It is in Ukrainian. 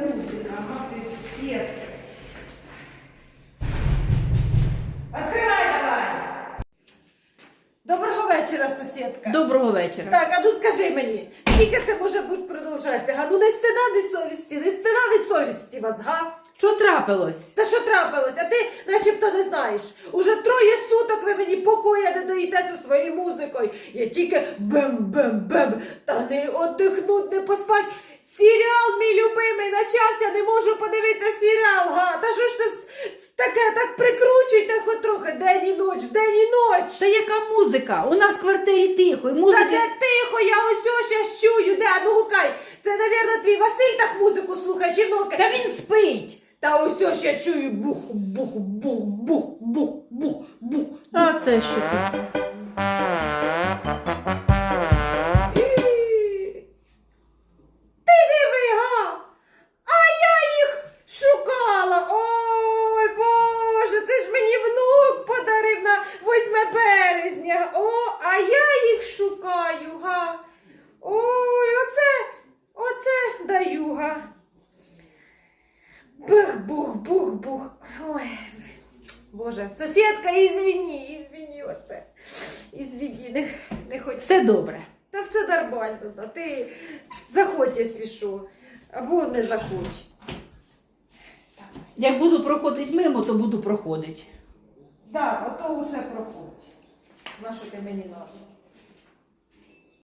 музика? Ага, це сусід. Відкривай давай. Доброго вечора, сусідка. Доброго вечора. Так, а ну скажи мені, скільки це може бути продовжатися? Га? Ну не стина, не совісті, не стина, не совісті вас, га? Що трапилось? Та що трапилось? А ти начебто не знаєш. Уже троє суток ви мені покоя не даєте зі своєю музикою. Я тільки бем-бем-бем, та не отдихнуть, не поспать. Серіал мій любимий начався, не можу подивитися серіал, га. Та що ж це с- с- таке, так прикручуйте хоч трохи день і ноч, день і ноч. Та яка музика? У нас в квартирі тихо, і Та музики. де тихо, я ось ось щас чую, де, ну гукай. Це, навірно, твій Василь так музику слухає, чи внуки? Та він спить. Та ось ось я чую бух, бух, бух, бух, бух, бух, бух. А це що таке? Шукаю, га. Ой, оце, оце даю, га. Бух, бух, бух, бух. Ой. Боже, сусідка, ізвіні, ізвіні оце. Ізвіні, не, не хоч. Все добре. Та все нормально, та ти заходь, якщо що, або не заходь. Як буду проходити мимо, то буду проходити. Так, ото лучше проходь. На що ти мені надо?